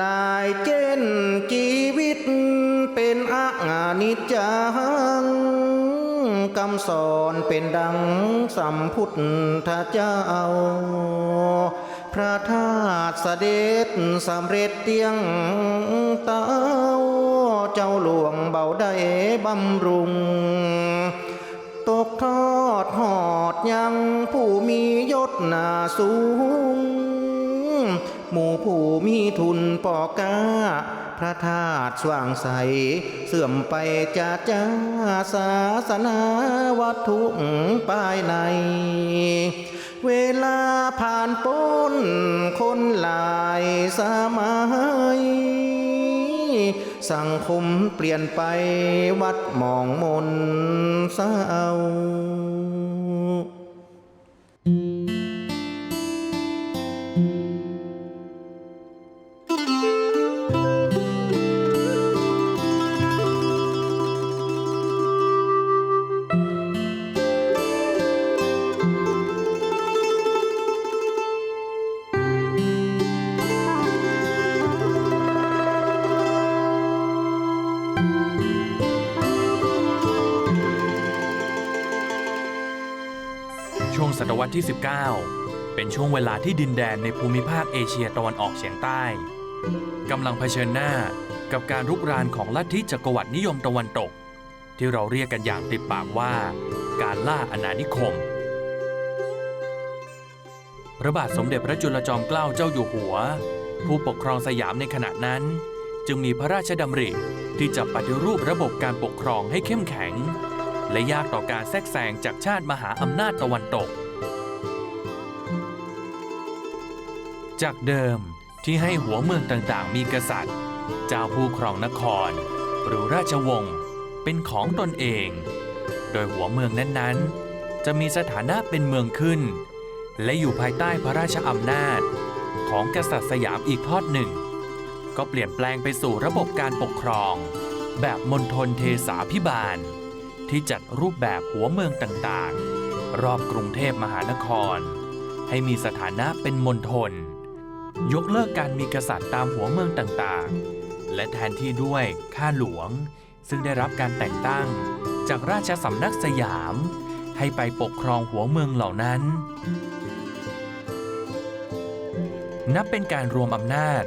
ลายเจนชีวิตเป็นอานิจจังคำสอนเป็นดังสัมพุทธเจ้า พระธาตุเสด็จสำเร็จเตียงเต้า เจ้าหลวงเบาได้บำรุง ตกทอดหอดยังผู้มียศนาสูง หมู่ผู้มีทุนปอกกาพระธาตุสว่างใส เสื่อมไปจะจ้าศาสนาวัตถุปายใน เวลาผ่านพ้นคนหลายสมัยสังคมเปลี่ยนไปวัดมองมนเศร้า ที่ 19 เป็นช่วงเวลาที่ดินแดนในภูมิภาคเอเชียตะวันออกเฉียงใต้กำลังเผชิญหน้ากับการรุกรานของลัทธิจักรวรรดินิยมตะวันตก ที่เราเรียกกันอย่างติดปากว่า การล่าอาณานิคม พระบาทสมเด็จพระจุลจอมเกล้าเจ้าอยู่หัว ผู้ปกครองสยามในขณะนั้น จึงมีพระราชดำริที่จะปฏิรูประบบการปกครองให้เข้มแข็ง และยากต่อการแทรกแซงจากชาติมหาอำนาจตะวันตก จากเดิมที่ให้หัวเมืองต่างๆ มีกษัตริย์ เจ้าผู้ครองนคร หรือราชวงศ์เป็นของตนเอง โดยหัวเมืองนั้นๆ จะมีสถานะเป็นเมืองขึ้น และอยู่ภายใต้พระราชอำนาจ ของกษัตริย์สยามอีกทอดหนึ่ง ก็เปลี่ยนแปลงไปสู่ระบบการปกครอง แบบมณฑลเทสาพิบาล ที่จัดรูปแบบหัวเมืองต่างๆ รอบกรุงเทพมหานคร ให้มีสถานะเป็นมณฑล ยกเลิกการมีกษัตริย์ตามหัวเมืองต่างๆ และแทนที่ด้วยข้าหลวง ซึ่งได้รับการแต่งตั้ง จากราชสำนักสยาม ให้ไปปกครองหัวเมืองเหล่านั้น นับเป็นการรวมอำนาจ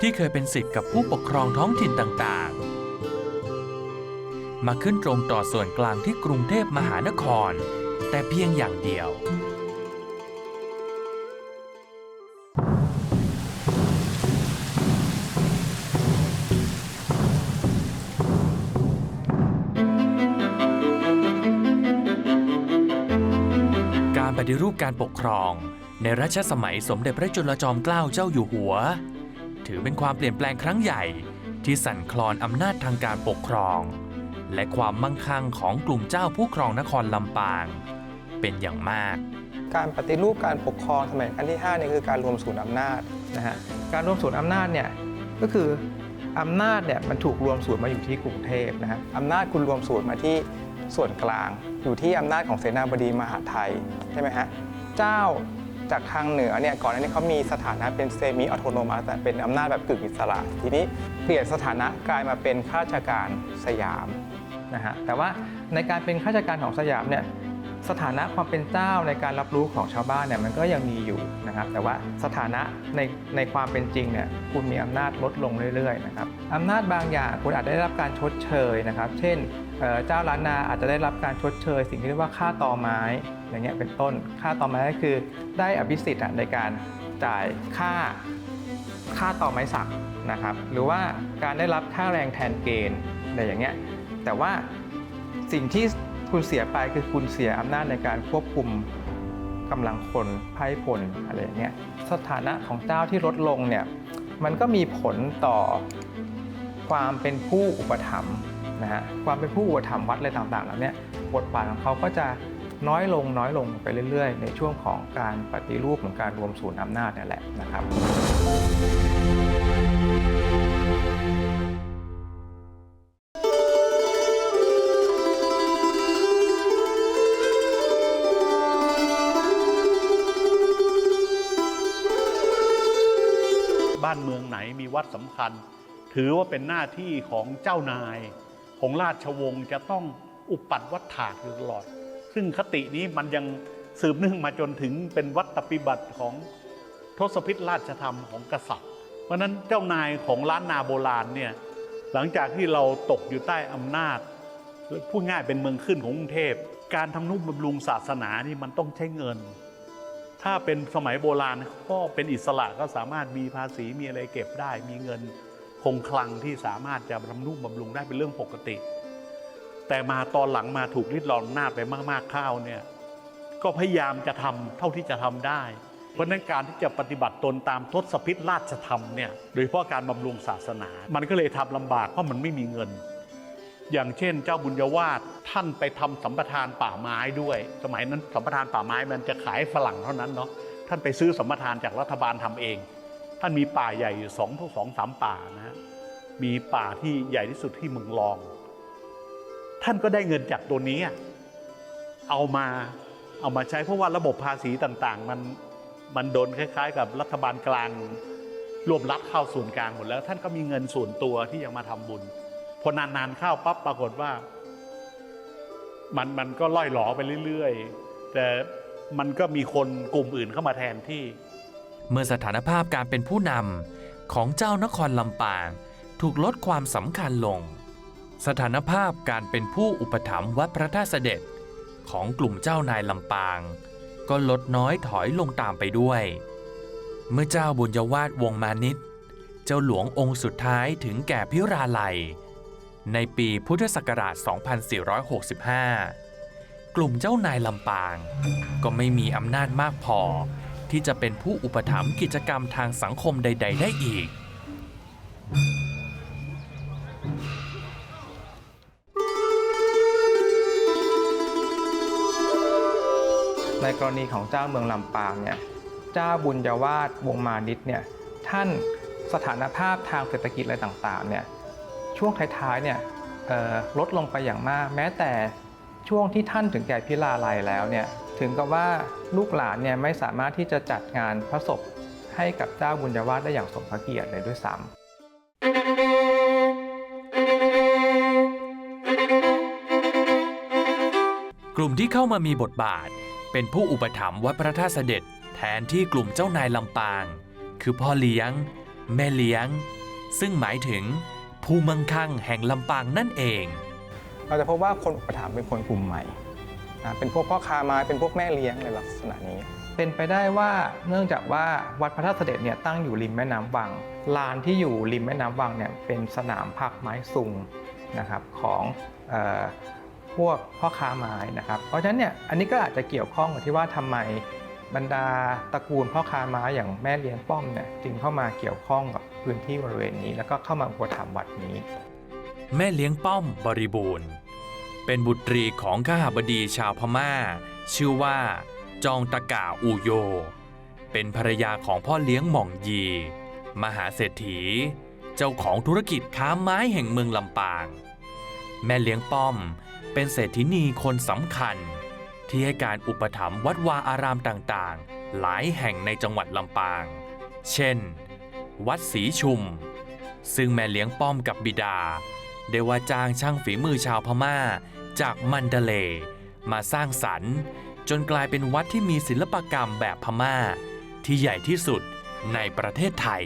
ที่เคยเป็นสิทธิ์กับผู้ปกครองท้องถิ่นต่างๆ มาขึ้นตรงต่อส่วนกลางที่กรุงเทพมหานคร แต่เพียงอย่างเดียว การปกครอง ในรัชสมัยสมเด็จพระจุลจอมเกล้าเจ้าอยู่หัว ถือเป็นความเปลี่ยนแปลงครั้งใหญ่ที่สั่นคลอนอำนาจทางการปกครอง และความมั่งคั่งของกลุ่มเจ้าผู้ครองนครลำปาง เป็นอย่างมาก การปฏิรูปการปกครองสมัยรัชกาลที่5เนี่ยคือการรวมศูนย์อำนาจนะฮะการรวมศูนย์อำนาจเนี่ยก็คืออำนาจเนี่ยมันถูกรวมศูนย์มาอยู่ที่กรุงเทพนะฮะอำนาจคุณรวมศูนย์มาที่ส่วนกลาง อยู่ที่อำนาจของเสนาบดีมหาไทยใช่ไหมฮะ เจ้าจากทางเหนือเนี่ยก่อนหน้านี้เขามีสถานะเป็นเซมิออโตโนมัสเป็นอำนาจแบบกึ่งอิสระ ทีนี้เปลี่ยนสถานะกลายมาเป็นข้าราชการสยามนะฮะแต่ว่าในการเป็นข้าราชการของสยามเนี่ย สถานะความเป็นเจ้าในการรับรู้ของชาวบ้านเนี่ยมันก็ยังมีอยู่นะครับ แต่ว่าสถานะในในความเป็นจริงเนี่ยคุณมีอำนาจลดลงเรื่อยๆนะครับอำนาจบางอย่างคุณอาจจะได้รับการชดเชยนะครับ เช่นเจ้าล้านนาอาจจะได้รับการชดเชย สิ่งที่เรียกว่าค่าตอไม้อย่างเงี้ยเป็นต้นค่าตอไม้ก็คือได้อภิสิทธิ์ในการจ่ายค่าค่าต่อไม้สักนะครับ หรือว่าการได้รับค่าแรงแทนเกณฑ์อะไรอย่างเงี้ยแต่ว่าสิ่งที่ คุณเสียไปคือคุณเสียอำนาจในการควบคุมกำลังคนไพ่พลอะไรอย่างเงี้ยสถานะของเจ้าที่ลดลงเนี่ยมันก็มีผลต่อความเป็นผู้อุปถัมภ์นะฮะความเป็นผู้อุปถัมภ์วัดอะไรต่างๆแล้วเนี่ยบทบาทของเขาก็จะน้อยลงน้อยลงไปเรื่อย ๆ ในช่วงของการปฏิรูปของการรวมศูนย์อำนาจนี่แหละนะครับ บ้านเมืองไหนมีวัดสำคัญ ถือว่าเป็นหน้าที่ของเจ้านายของราชวงศ์จะต้องอุปัตวัฏฐากอยู่ตลอด ซึ่งคตินี้มันยังสืบเนื่องมาจนถึงเป็นวัตปฏิบัติของทศพิธราชธรรมของกษัตริย์ เพราะฉะนั้นเจ้านายของล้านนาโบราณเนี่ยหลังจากที่เราตกอยู่ใต้อำนาจพูดง่ายเป็นเมืองขึ้นของกรุงเทพ การทำนุบำรุงศาสนานี่มันต้องใช้เงิน ถ้าเป็นสมัยโบราณก็เป็นอิสระก็สามารถมีภาษีมีอะไรเก็บได้ มีเงินคงคลังที่สามารถจะทำนุบำรุงได้เป็นเรื่องปกติ แต่มาตอนหลังมาถูกริดรอนอำนาไปมากๆข้าวเนี่ยก็พยายามจะทำเท่าที่จะทำได้ เพราะนั้นการที่จะปฏิบัติตนตามทศพิธราชธรรมเนี่ยโดยเฉพาะการบำรุงศาสนา มันก็เลยทำลำบากเพราะมันไม่มีเงิน อย่างเช่น เจ้าบุญยวาสท่านไปทำสัมปทานป่าไม้ด้วย สมัยนั้นสัมปทานป่าไม้มันจะขายฝรั่งเท่านั้นเนาะท่านไปซื้อสัมปทานจากรัฐบาลทำเอง ท่านมีป่าใหญ่อยู่สองสองสามป่านะฮะมีป่าที่ใหญ่ที่สุดที่เมืองรอง ท่านก็ได้เงินจากตัวนี้เอามาเอามาใช้เพราะว่าระบบภาษีต่างๆ มันมันโดนคล้าย ๆ กับรัฐบาลกลางรวบรัดเข้าส่วนกลางหมดแล้ว ท่านก็มีเงินส่วนตัวที่ยังมาทำบุญ อนานๆเข้าปั๊บปรากฏว่า มันมันก็ล่อยหลอไปเรื่อยๆ แต่มันก็มีคนกลุ่มอื่นเข้ามาแทนที่ เมื่อสถานภาพการเป็นผู้นำของเจ้านครลำปาง ถูกลดความสำคัญลง สถานภาพการเป็นผู้อุปถัมภ์วัดพระธาตุเสด็จของกลุ่มเจ้านายลำปาง ก็ลดน้อยถอยลงตามไปด้วย เมื่อเจ้าบุญยวาสวงมานิต เจ้าหลวงองค์สุดท้ายถึงแก่พิราลัย ในปีพุทธศักราช 2465 กลุ่มเจ้านายลำปาง ก็ไม่มีอำนาจมากพอ ที่จะเป็นผู้อุปถัมภ์กิจกรรมทางสังคมใด ๆ ได้อีก ในกรณีของเจ้าเมืองลำปางเนี่ย เจ้าบุญยวาสวงมานิตเนี่ย ท่านสถานภาพทางเศรษฐกิจอะไรต่างๆเนี่ย ช่วงท้ายๆเนี่ยลดลงไปอย่างมาก แม้แต่ช่วงที่ท่านถึงแก่พิลาลัยแล้วเนี่ยถึงกับว่าลูกหลานเนี่ยไม่สามารถที่จะจัดงานพระศพให้กับเจ้าบุญยวาสได้อย่างสมพระเกียรติเลยด้วยซ้ำกลุ่มที่เข้ามามีบทบาท เป็นผู้อุปถัมภ์วัดพระธาตุเสด็จ แทนที่กลุ่มเจ้านายลำปาง คือพ่อเลี้ยง แม่เลี้ยง ซึ่งหมายถึง ผู้มั่งคั่งแห่งลำปางนั่นเอง เราจะพบว่าคนอุปถัมภ์เป็นคนกลุ่มใหม่อ่าเป็นพวกพ่อค้าไม้เป็นพวกแม่เลี้ยงในลักษณะนี้ เป็นไปได้ว่าเนื่องจากว่าวัดพระธาตุเสด็จเนี่ยตั้งอยู่ริมแม่น้ำวังลานที่อยู่ริมแม่น้ำวังเนี่ยเป็นสนามพักไม้ซุงนะครับของเออพวกพ่อค้าไม้นะครับ เพราะฉะนั้นเนี่ยอันนี้ก็อาจจะเกี่ยวข้องกับที่ว่าทำไมบรรดาตระกูลพ่อค้าไม้อย่างแม่เลี้ยงป้อมเนี่ยจึงเข้ามาเกี่ยวข้องกับ พื้นที่บริเวณนี้ แล้วก็เข้ามาอุปถัมภ์วัดนี้ แม่เลี้ยงป้อมบริบูรณ์ เป็นบุตรีของข้าบดีชาวพม่า ชื่อว่า จองตะก่าอูโย เป็นภรรยาของพ่อเลี้ยงหม่องยี มหาเศรษฐี เจ้าของธุรกิจค้าไม้แห่งเมืองลำปาง แม่เลี้ยงป้อมเป็นเศรษฐินีคนสำคัญ ที่ให้การอุปถัมภ์วัดวาอารามต่างๆ หลายแห่งในจังหวัดลำปาง เช่น วัดศรีชุม ซึ่งแม่เลี้ยงป้อมกับบิดา ได้ว่าจ้างช่างฝีมือชาวพม่า จากมันเดเล มาสร้างสรรค์ จนกลายเป็นวัดที่มีศิลปกรรมแบบพม่า ที่ใหญ่ที่สุดในประเทศไทย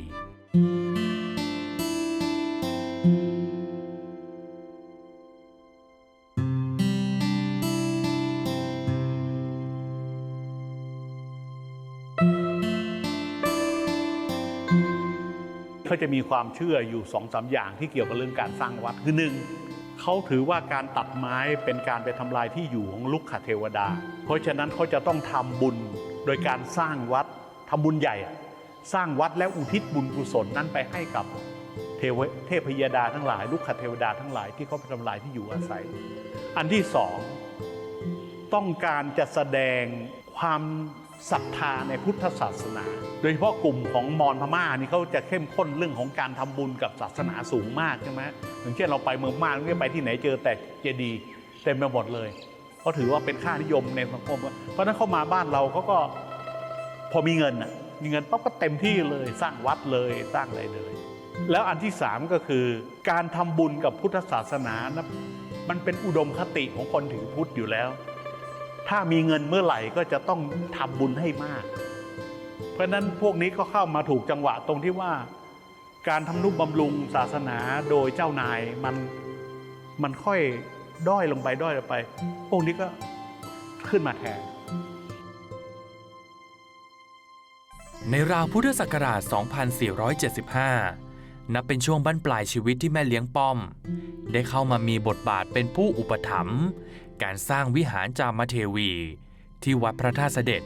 มีความเชื่ออยู่สองสาอย่างที่เกี่ยวกับเรื่องการสร้างวัดคือหนึ่งเขาถือว่าการตัดไม้เป็นการไปทำลายที่อยู่ของลุกขเทวดา เพราะฉะนั้นเขาจะต้องทำบุญโดยการสร้างวัดทำบุญใหญ่ สร้างวัดแล้วอุทิศบุญกุศลนั้นไปให้กับเทวเทพยดาทั้งหลายลูกขเทวดาทั้งหลายที่เขาไปทำลายที่อยู่อาศัย อันที่สองต้องการจะแสดงความ ศรัทธาในพุทธศาสนา โดยเฉพาะกลุ่มของมอญพม่านี่เขาจะเข้มข้นเรื่องของการทำบุญกับศาสนาสูงมากใช่ไหมอย่างเช่นเราไปเมืองม่านเนี่ยไปที่ไหนเจอแต่เจดีย์เต็มไปหมดเลยเขาถือว่าเป็นค่านิยมในสังคมเพราะนั้นเขามาบ้านเราเขาก็พอมีเงินอะมีเงินปั๊บก็เต็มที่เลยสร้างวัดเลยสร้างอะไรเลย แล้วอันที่สามก็คือ การทำบุญกับพุทธศาสนานะมันเป็นอุดมคติของคนถือพุทธอยู่แล้ว ถ้ามีเงินเมื่อไหร่ก็จะต้องทำบุญให้มาก เพราะฉะนั้นพวกนี้ก็เข้ามาถูกจังหวะตรงที่ว่า การทำนุบำรุงศาสนาโดยเจ้านายมันมันค่อยด้อยลงไปด้อยลงไป พวกนี้ก็ขึ้นมาแทน ในราวพุทธศักราช 2475 นับเป็นช่วงบั้นปลายชีวิตที่แม่เลี้ยงป้อม ได้เข้ามามีบทบาทเป็นผู้อุปถัมภ์ การสร้างวิหารจามเทวี ที่วัดพระธาตุเสด็จ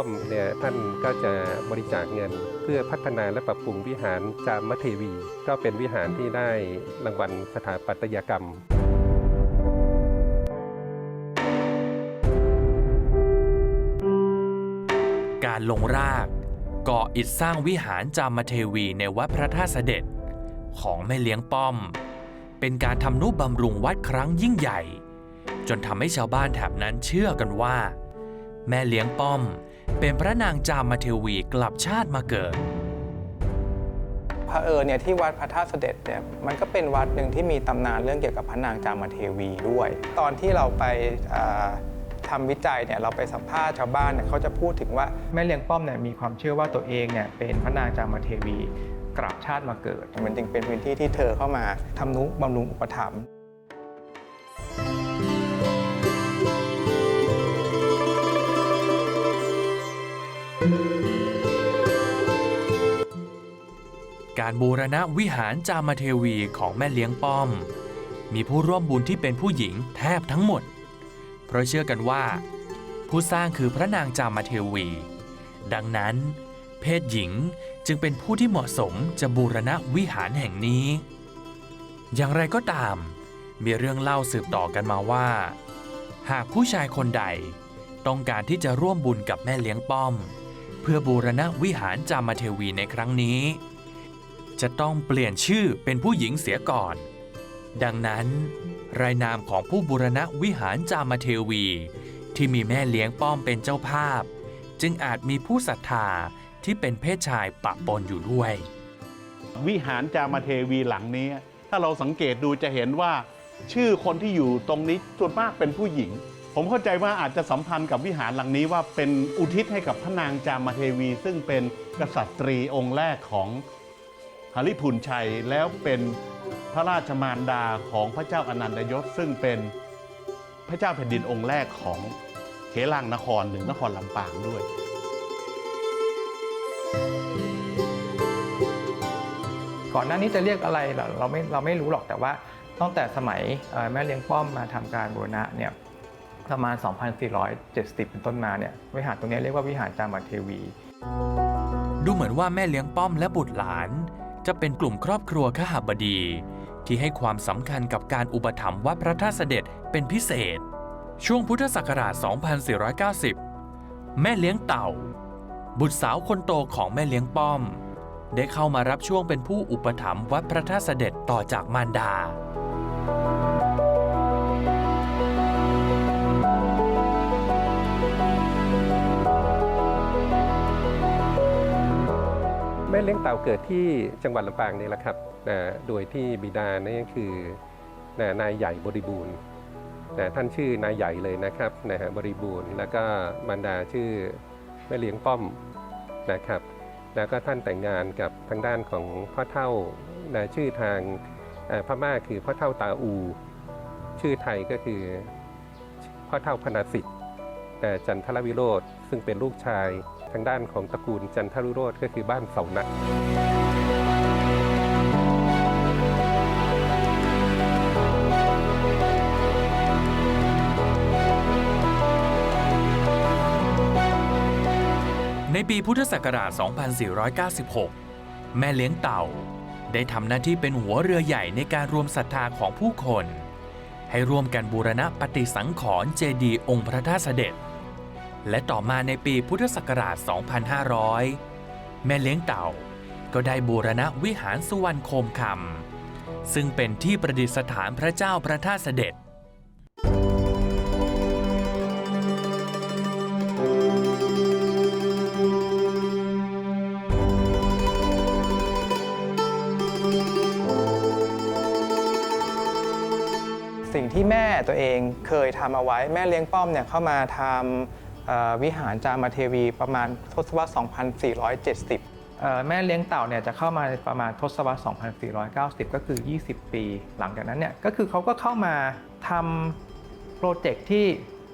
อมเนี่ยท่านก็จะบริจาคเงิน เพื่อพัฒนาและปรับปรุงวิหารจามเทวี ก็เป็นวิหารที่ได้รางวัลสถาปัตยกรรมการลงรากก่ออิฐสร้างวิหารจามเทวีในวัดพระธาตุเสด็จ ของแม่เลี้ยงป้อม เป็นการทำนุบำรุงวัดครั้งยิ่งใหญ่ จนทำให้ชาวบ้านแถบนั้นเชื่อกันว่า แม่เลี้ยงป้อม เป็นพระนางจามเทวีกลับชาติมาเกิดพระเผอิญเนี่ยที่วัดพระธาตุเสด็จเนี่ยมันก็เป็นวัดหนึ่งที่มีตำนานเรื่องเกี่ยวกับพระนางจามเทวีด้วย ตอนที่เราไปอ่าทำวิจัยเนี่ยเราไปสัมภาษณ์ชาวบ้านเนี่ยเขาจะพูดถึงว่าแม่เลี้ยงป้อมเนี่ยมีความเชื่อว่าตัวเองเนี่ยเป็นพระนางจามเทวีกลับชาติมาเกิด มันจึงเป็นพื้นที่ที่เธอเข้ามาทำนุบำรุงอุปถัมภ์ การบูรณะวิหารจามเทวีของแม่เลี้ยงป้อม มีผู้ร่วมบุญที่เป็นผู้หญิงแทบทั้งหมด เพราะเชื่อกันว่า ผู้สร้างคือพระนางจามเทวี ดังนั้น เพศหญิงจึงเป็นผู้ที่เหมาะสมจะบูรณะวิหารแห่งนี้ อย่างไรก็ตาม มีเรื่องเล่าสืบต่อกันมาว่า หากผู้ชายคนใดต้องการที่จะร่วมบุญกับแม่เลี้ยงป้อม เพื่อบูรณะวิหารจามเทวีในครั้งนี้ จะต้องเปลี่ยนชื่อเป็นผู้หญิงเสียก่อน ดังนั้น รายนามของผู้บูรณะวิหารจามเทวี ที่มีแม่เลี้ยงป้อมเป็นเจ้าภาพ จึงอาจมีผู้ศรัทธาที่เป็นเพศชายปะปนอยู่ด้วย วิหารจามเทวีหลังนี้ ถ้าเราสังเกตดูจะเห็นว่า ชื่อคนที่อยู่ตรงนี้ส่วนมากเป็นผู้หญิง ผมเข้าใจว่าอาจจะสัมพันธ์กับวิหารหลังนี้ว่าเป็นอุทิศให้กับพระนางจามเทวี ซึ่งเป็นกษัตรีองค์แรกของ หริพุนชัยแล้วเป็นพระราชมารดาของพระเจ้าอนันตยศ ซึ่งเป็นพระเจ้าแผ่นดินองค์แรกของเขลางนครหรือนครลำปางด้วยก่อนหน้านี้จะเรียกอะไรเราเราไม่เราไม่รู้หรอกแต่ว่าตั้งแต่สมัยเอ่อแม่เลี้ยงป้อมมาทำการบูรณะเนี่ยประมาณ 2,470 เป็นต้นมาเนี่ยวิหารตรงนี้เรียกว่าวิหารจามเทวี ดูเหมือนว่าแม่เลี้ยงป้อมและบุตรหลาน จะเป็นกลุ่มครอบครัวขหบดี ที่ให้ความสำคัญกับการอุปถัมภ์วัดพระธาตุเสด็จเป็นพิเศษ ช่วงพุทธศักราช 2490 แม่เลี้ยงเต่า บุตรสาวคนโตของแม่เลี้ยงป้อม ได้เข้ามารับช่วงเป็นผู้อุปถัมภ์วัดพระธาตุเสด็จต่อจากมารดา แม่เลี้ยงเต่าเกิดที่จังหวัดลำปางนี่แหละครับนะโดยที่บิดานี่นคือนะนายใหญ่บริบูรณ์นะท่านชื่อนายใหญ่เลยนะครับนะฮะบริบูรณ์ แล้วก็มารดาชื่อแม่เลี้ยงป้อมนะครับ แล้วก็ท่านแต่งงานกับทางด้านของพ่อเท่านะชื่อทางพม่าคือพ่อเท่าตาอู ชื่อไทยก็คือพ่อเท่าพนาสิทธิ์จันทรวิโรธ ซึ่งเป็นลูกชายทางด้านของตระกูลจันทรวิโรธก็คือบ้านเสานักในปีพุทธศักราช 2496 แม่เลี้ยงเต่า ได้ทำหน้าที่เป็นหัวเรือใหญ่ในการรวมศรัทธาของผู้คน ให้ร่วมกันบูรณะปฏิสังขรณ์เจดีย์องค์พระธาตุเสด็จ และต่อมาในปีพุทธศักราช 2500 แม่เลี้ยงเต่าก็ได้บูรณะวิหารสุวรรณโคมคำซึ่งเป็นที่ประดิษฐานพระเจ้าพระธาตุเสด็จ สิ่งที่แม่ตัวเองเคยทำเอาไว้แม่เลี้ยงป้อมเนี่ยเข้ามาทำ วิหารจามาเทวีประมาณทศวรรษ 2470เอ่อแม่เลี้ยงเต่าเนี่ยจะเข้ามาประมาณทศวรรษ 2490 ก็คือ 20 ปี หลังจากนั้นเนี่ยก็คือเขาก็เข้ามาทำโปรเจกต์ที่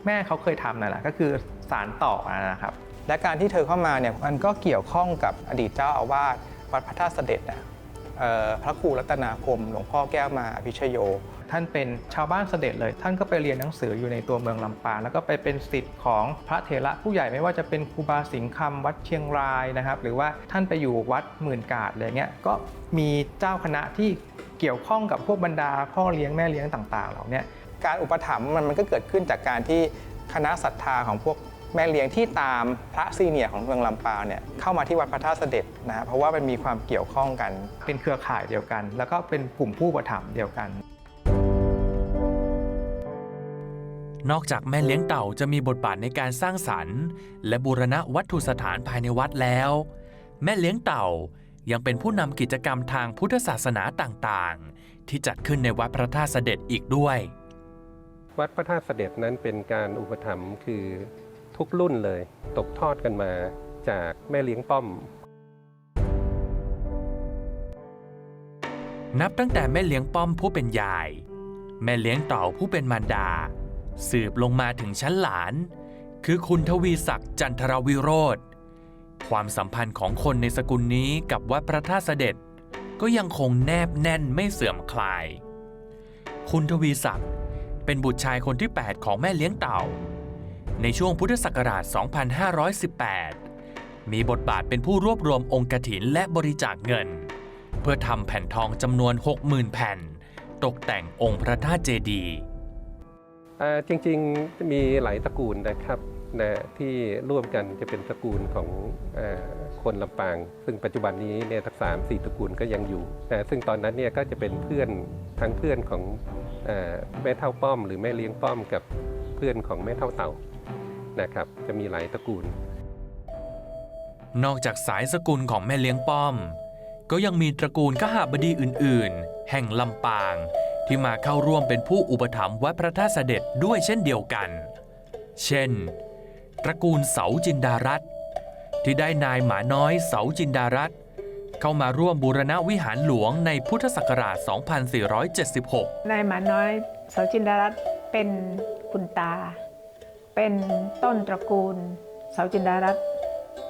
แม่เขาเคยทำนั่นแหละก็คือสารต่อนะครับและการที่เธอเข้ามาเนี่ยมันก็เกี่ยวข้องกับอดีตเจ้าอาวาสวัดพระธาตุเสด็จนะเอ่อ พระครูรัตนาคมหลวงพ่อแก้วมาอภิชโย ท่านเป็นชาวบ้านเสด็จเลย ท่านก็ไปเรียนหนังสืออยู่ในตัวเมืองลำปางแล้วก็ไปเป็นศิษย์ของพระเถระผู้ใหญ่ไม่ว่าจะเป็นครูบาสิงห์คำวัดเชียงรายนะครับ หรือว่าท่านไปอยู่วัดหมื่นกาดอะไรเงี้ยก็มีเจ้าคณะที่เกี่ยวข้องกับพวกบรรดาพ่อเลี้ยงแม่เลี้ยงต่าง ๆ เหล่านี้การอุปถัมภ์มันก็เกิดขึ้นจากการที่คณะศรัทธาของพวก แม่เลี้ยงที่ตามพระซีเนียร์ของเมืองลำปางเนี่ยเข้ามาที่วัดพระธาตุเสด็จนะฮะเพราะว่ามันมีความเกี่ยวข้องกัน เป็นเครือข่ายเดียวกัน แล้วก็เป็นกลุ่มผู้อุปถัมภ์เดียวกัน นอกจากแม่เลี้ยงเต่าจะมีบทบาทในการสร้างสรรค์ และบูรณะวัตถุสถานภายในวัดแล้ว แม่เลี้ยงเต่ายังเป็นผู้นำกิจกรรมทางพุทธศาสนาต่างๆ ที่จัดขึ้นในวัดพระธาตุเสด็จอีกด้วย วัดพระธาตุเสด็จนั้นเป็นการอุปถัมภ์คือ ทุกรุ่นเลย ตกทอดกันมาจากแม่เลี้ยงป้อม นับตั้งแต่แม่เลี้ยงป้อมผู้เป็นยาย แม่เลี้ยงเต่าผู้เป็นมารดา สืบลงมาถึงชั้นหลาน คือคุณทวีศักดิ์จันทรวิโรธความสัมพันธ์ของคนในสกุลนี้กับวัดพระธาตุเสด็จ ก็ยังคงแนบแน่นไม่เสื่อมคลาย คุณทวีศักดิ์เป็นบุตรชายคนที่ 8 ของแม่เลี้ยงเต่า ในช่วงพุทธศักราช 2518 มีบทบาทเป็นผู้รวบรวมองค์กถินและบริจาคเงิน เพื่อทำแผ่นทองจำนวน 60,000 แผ่น ตกแต่งองค์พระธาตุเจดีย์จริงๆมีหลายตระกูลนะครับนะที่ร่วมกันจะเป็นตระกูลของอคนลำปาง ซึ่งปัจจุบันนี้เนี่ยทั้งสามสี่ตระกูลก็ยังอยู่นะซึ่งตอนนั้นเนี่ยก็จะเป็นเพื่อนทั้งเพื่อนของอแม่เท่าป้อม หรือแม่เลี้ยงป้อมกับเพื่อนของแม่เท่าเต่า นะครับ จะมีหลายตระกูล นอกจากสายสกุลของแม่เลี้ยงป้อม ก็ยังมีตระกูลขหบดีอื่น ๆ แห่งลำปาง ที่มาเข้าร่วมเป็นผู้อุปถัมภ์วัดพระธาตุเสด็จด้วยเช่นเดียวกัน เช่น ตระกูลเสาจินดารัตน์ที่ได้นายหมาน้อยเสาจินดารัตน์เข้ามาร่วมบูรณะวิหารหลวงในพุทธศักราช 2476 นายหมาน้อยเสาจินดารัตน์เป็นคุณตา เป็นต้นตระกูล เสาจินดารัต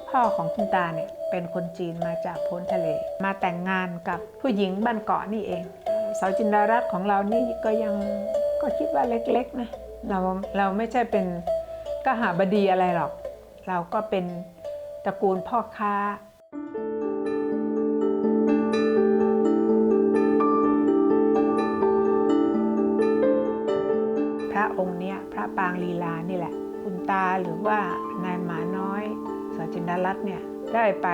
พ่อของคุณตาเนี่ยเป็นคนจีนมาจากพ้นทะเล มาแต่งงานกับผู้หญิงบ้านเกาะนี่เอง เสาจินดารัตของเรานี่ก็ยังก็คิดว่าเล็กๆนะเราเราไม่ใช่เป็นกหาบดีอะไรหรอก เราก็เป็นตระกูลพ่อค้า องค์เนี้ยพระปางลีลานี่แหละ คุณตาหรือว่านายหมาน้อยสจินดารัตน์เนี่ยได้ไป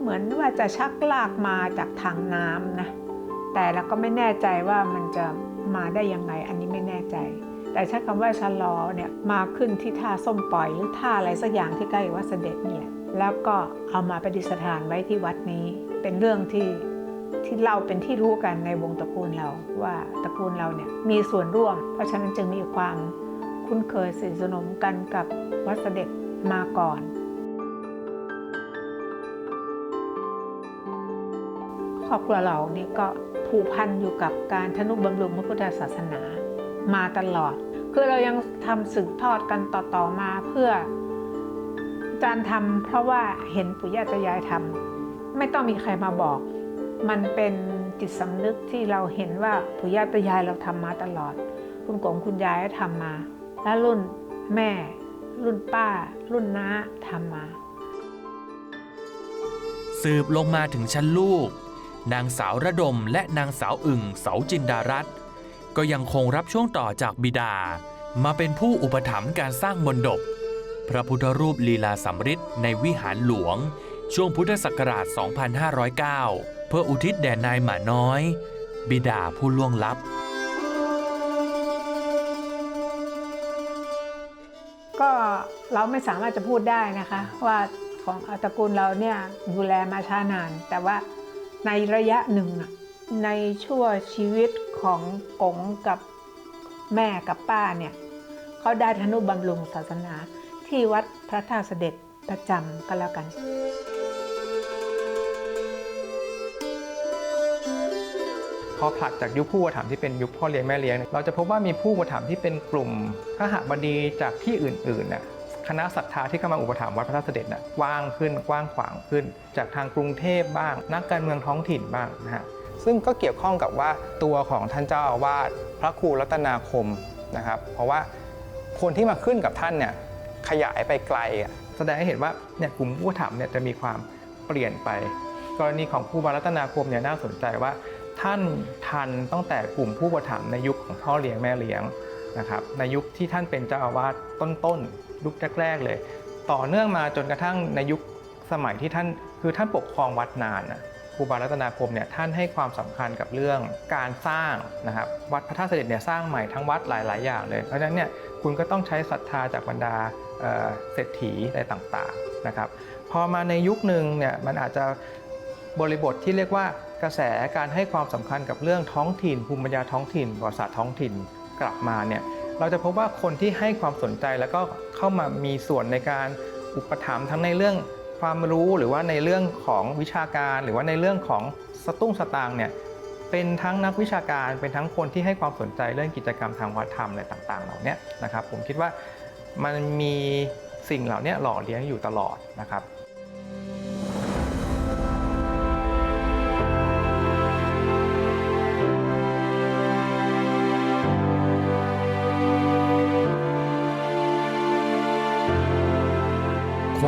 เหมือนว่าจะชักลากมาจากทางน้ำนะแต่เราก็ไม่แน่ใจว่ามันจะมาได้ยังไงอันนี้ไม่แน่ใจ แต่ใช้คำว่าชะลอเนี่ยมาขึ้นที่ท่าส้มปล่อยหรือท่าอะไรสักอย่างที่ใกล้วัดเสด็จเนี่ยแล้วก็เอามาประดิษฐานไว้ที่วัดนี้เป็นเรื่องที่ ที่เราเป็นที่รู้กันในวงตระกูลเราว่าตระกูลเราเนี่ยมีส่วนร่วม เพราะฉะนั้นจึงมีความคุ้นเคยสนิทสนมกันกับวัดเสด็จมาก่อน ครอบครัวเรานี่ก็ผูกพันอยู่กับการทนุบำรุงพระพุทธศาสนามาตลอด คือเรายังทำสืบทอดกันต่อๆมาเพื่ออาจารทำเพราะว่าเห็นปู่ย่าตายายทำไม่ต้องมีใครมาบอก มันเป็นจิตสำนึกที่เราเห็นว่าปู่ย่าตายายเราทำมาตลอด คุณกงคุณยายทำมา แล้วรุ่นแม่ รุ่นป้า รุ่นน้าทำมา สืบลงมาถึงชั้นลูก นางสาวระดมและนางสาวอึ่งเสาจินดารัตก็ยังคงรับช่วงต่อจากบิดา มาเป็นผู้อุปถัมภ์การสร้างมนดบพระพุทธรูปลีลาสำริดในวิหารหลวง ช่วงพุทธศักราช 2509เพื่ออุทิศแด่นายหมาน้อย บิดาผู้ล่วงลับ ก็เราไม่สามารถจะพูดได้นะคะ ว่าของตระกูลเราเนี่ยดูแลมาช้านาน แต่ว่าในระยะหนึ่งในชั่วชีวิตของกงกับแม่กับป้าเนี่ยเขาได้ทนุบำรุงศาสนาที่วัดพระธาตุเสด็จประจำก็แล้วกัน อผลัดจากยุคผู้อุปถัมภ์ที่เป็นยุคพ่อเลี้ยงแม่เลี้ยง เราจะพบว่ามีผู้อุปถัมภ์ที่เป็นกลุ่มขหบดีจากที่อื่นๆน่ะคณะศรัทธาที่เข้ามาอุปถัมภ์วัดพระธาตุเสด็จน่ะกว้างขึ้นกว้างขวางขึ้น จากทางกรุงเทพบ้าง นักการเมืองท้องถิ่นบ้างนะฮะซึ่งก็เกี่ยวข้องกับว่าตัวของท่านเจ้าอาวาสพระครูรัตนาคมนะครับ เพราะว่าคนที่มาขึ้นกับท่านเนี่ยขยายไปไกล แสดงให้เห็นว่าเนี่ยกลุ่มผู้ถัมเนี่ยจะมีความเปลี่ยนไป กรณีของครูบารัตนาคมเนี่ยน่าสนใจว่า ท่านทันตั้งแต่กลุ่มผู้ประถมในยุคของพ่อเลี้ยงแม่เลี้ยงนะครับในยุคที่ท่านเป็นเจ้าอาวาสต้นๆยุคแรกๆเลย ต่อเนื่องมาจนกระทั่งในยุคสมัยที่ท่านคือท่านปกครองวัดนานนะครูบารัตนาคมเนี่ยท่านให้ความสำคัญกับเรื่องการสร้างนะครับวัดพระธาตุเสด็จเนี่ยสร้างใหม่ทั้งวัดหลาย ๆ อย่างเลยเพราะฉะนั้นเนี่ยคุณก็ต้องใช้ศรัทธาจากบรรดาเอ่อเศรษฐีอะไรต่างๆนะครับพอมาในยุคหนึ่งเนี่ยมันอาจจะบริบทที่เรียกว่า กระแสการให้ความสำคัญกับเรื่องท้องถิ่น ภูมิปัญญาท้องถิ่นประวัติศาสตร์ท้องถิ่นกลับมาเนี่ยเราจะพบว่าคนที่ให้ความสนใจแล้วก็เข้ามามีส่วนในการอุปถัมภ์ทั้งในเรื่องความรู้หรือว่าในเรื่องของวิชาการ หรือว่าในเรื่องของสตุ้งสตางเนี่ยเป็นทั้งนักวิชาการเป็นทั้งคนที่ให้ความสนใจเรื่องกิจกรรมทางวัฒนธรรมอะไรต่างๆ เหล่านี้นะครับ ผมคิดว่ามันมีสิ่งเหล่านี้หล่อเลี้ยงอยู่ตลอดนะครับ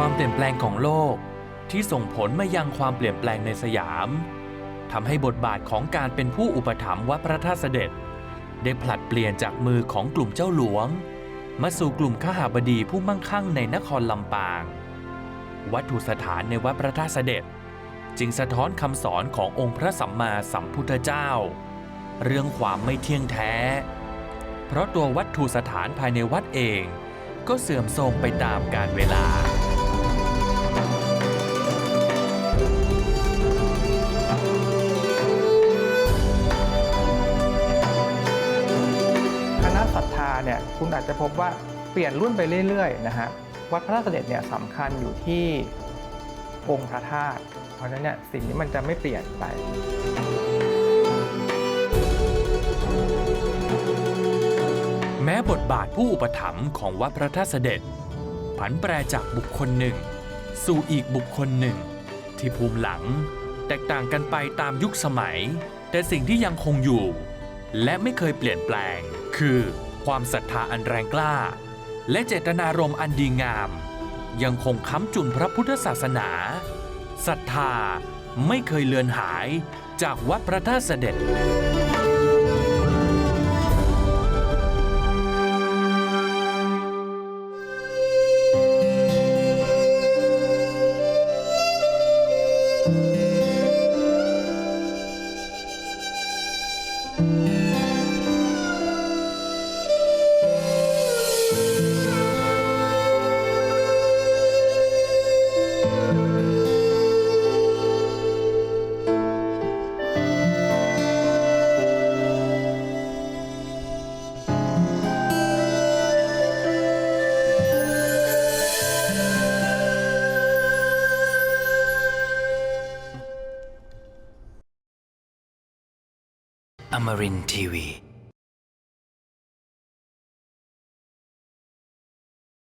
ความเปลี่ยนแปลงของโลกที่ส่งผลมายังความเปลี่ยนแปลงในสยามทำให้บทบาทของการเป็นผู้อุปถัมภ์วัดพระธาตุเสด็จ ได้ผลัดเปลี่ยนจากมือของกลุ่มเจ้าหลวง มาสู่กลุ่มขหาบดีผู้มั่งคั่งในนครลำปาง วัตถุสถานในวัดพระธาตุเสด็จ จึงสะท้อนคำสอนขององค์พระสัมมาสัมพุทธเจ้า เรื่องความไม่เที่ยงแท้ เพราะตัววัตถุสถานภายในวัดเอง ก็เสื่อมโทรมไปตามกาลเวลา ณะศรัทธาเนี่ยคุณอาจจะพบว่าเปลี่ยนรุ่นไปเรื่อยๆนะฮะวัดพระธาตุเสด็จเนี่ยสำคัญอยู่ที่องค์พระธาตุเพราะฉะนั้นเนี่ยสิ่งนี้มันจะไม่เปลี่ยนไปแม้บทบาทผู้อุปถัมภ์ของวัดพระธาตุเสด็จ ผันแปรจากบุคคลหนึ่ง สู่อีกบุคคลหนึ่ง ที่ภูมิหลัง แตกต่างกันไปตามยุคสมัย แต่สิ่งที่ยังคงอยู่ และไม่เคยเปลี่ยนแปลง คือ ความศรัทธาอันแรงกล้า และเจตนารมณ์อันดีงาม ยังคงค้ำจุนพระพุทธศาสนาศรัทธาไม่เคยเลือนหายจากวัดพระธาตุเสด็จ Amarin Tiwi.